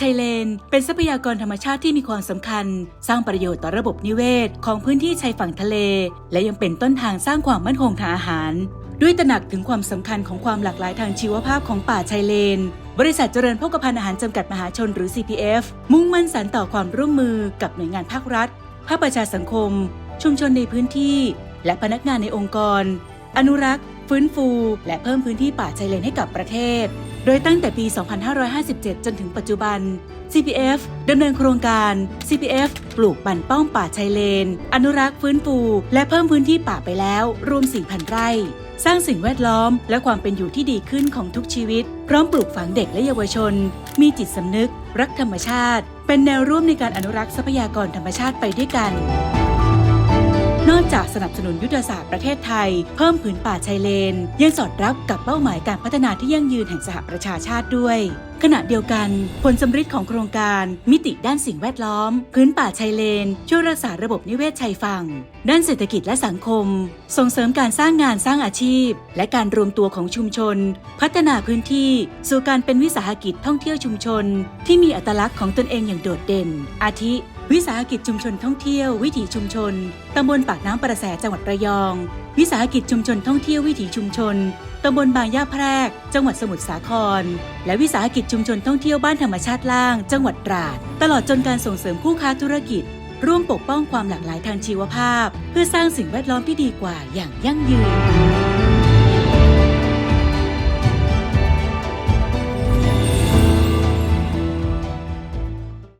ชายเลน เป็นทรัพยากรธรรมชาติที่มีความสำคัญ สร้างประโยชน์ต่อระบบนิเวศ ของพื้นที่ชายฝั่งทะเล และยังเป็นต้นทางสร้างความมั่นคงทางอาหาร ด้วยตระหนักถึงความสำคัญของความหลากหลายทางชีวภาพของป่าชายเลน บริษัทเจริญพกพันธ์อาหารจำกัดมหาชนหรือ CPF มุ่งมั่นสานต่อความร่วมมือกับหน่วยงานภาครัฐ ภาคประชาสังคม ชุมชนในพื้นที่ และพนักงานในองค์กร อนุรักษ์ ฟื้นฟู และเพิ่มพื้นที่ป่าชายเลนให้กับประเทศ โดยตั้งแต่ปี 2557 จนถึงปัจจุบัน CPF ดำเนินโครงการ CPF ปลูกบันป้องป่าชายเลน อนุรักษ์ฟื้นฟู และเพิ่มพื้นที่ป่าไปแล้วรวม 4,000 ไร่ สร้างสิ่งแวดล้อม และความเป็นอยู่ที่ดีขึ้นของทุกชีวิต พร้อมปลูกฝังเด็กและเยาวชน มีจิตสำนึก รักธรรมชาติ เป็นแนวร่วมในการอนุรักษ์ทรัพยากรธรรมชาติไปด้วยกัน สนับสนุนยุทธศาสตร์ประเทศไทย เพิ่มผืนป่าชายเลน ยังสอดรับกับเป้าหมายการพัฒนาที่ยั่งยืนแห่งสหประชาชาติด้วยขณะเดียวกัน ผลสำฤทธิ์ของโครงการมิติด้านสิ่งแวดล้อม พื้นป่าชายเลน ช่วยรักษาระบบนิเวศชายฝั่ง ด้านเศรษฐกิจและสังคม ส่งเสริมการสร้างงานสร้างอาชีพ และการรวมตัวของชุมชน พัฒนาพื้นที่ สู่การเป็นวิสาหกิจท่องเที่ยวชุมชน ที่มีอัตลักษณ์ของตนเองอย่างโดดเด่น อาทิ วิสาหกิจชุมชนท่องเที่ยววิถีชุมชน ตำบลปากน้ำประแสจังหวัดระยอง วิสาหกิจชุมชนท่องเที่ยววิถีชุมชน ตำบลบางย่าแพรก จังหวัดสมุทรสาคร และวิสาหกิจชุมชนท่องเที่ยวบ้านธรรมชาติล่าง จังหวัดตราด ตลอดจนการส่งเสริมคู่ค้าธุรกิจ ร่วมปกป้องความหลากหลายทางชีวภาพ เพื่อสร้างสิ่งแวดล้อมที่ดีกว่าอย่างยั่งยืน